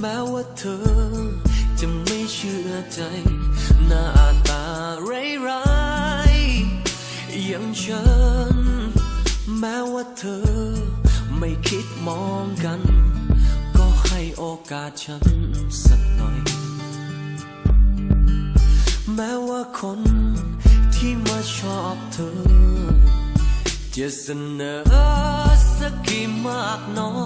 แม้ว่าเธอ จะไม่เชื่อใจ หน้าตาร้ายๆอย่างฉัน แม้ว่าเธอ ไม่คิดมองกัน ก็ให้โอกาสฉันสักหน่อย แม้ว่าคนที่มาชอบเธอ จะเสนอสักกี่มากน้อย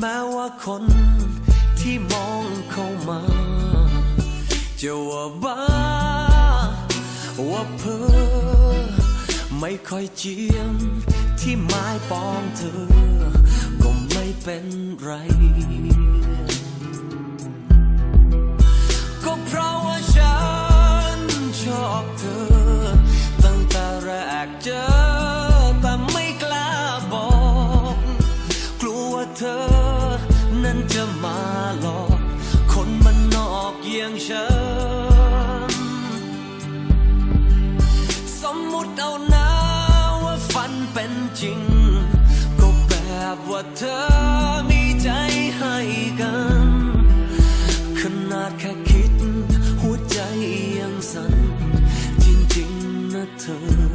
แม้ว่าคนที่มองเข้ามา จะว่าบ้า ว่าเพ้อไม่ค่อยเจียม ที่ไม้ปองเธอ ก็ไม่เป็นไร อย่างฉัน สมมุติเอานะว่าฝันเป็นจริง ก็แบบว่าเธอมีใจให้กัน ขนาดแค่คิด หัวใจยังสั่นจริงๆนะเธอ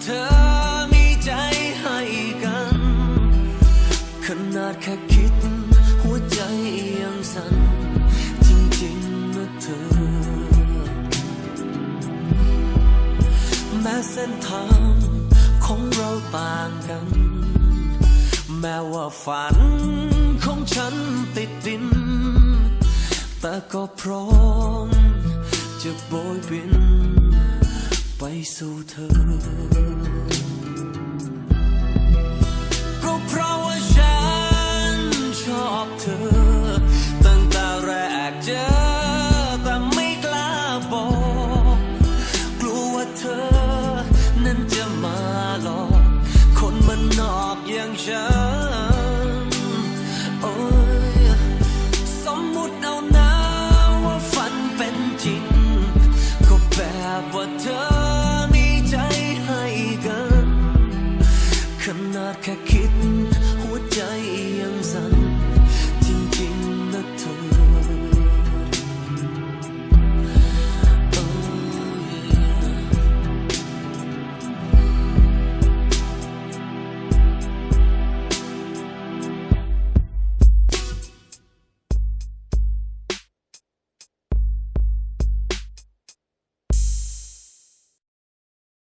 เธอมีใจให้กัน ขนาดแค่คิด หัวใจยังสั่นจริงๆนะเธอ แม้เส้นทางของเราต่างกัน แม้ว่าฝันของฉันติดดิน แต่ก็พร้อมจะโบยบิน ไปสู่เธอ ค่คิด หัวใจยังสั่นจริงๆนะเธอ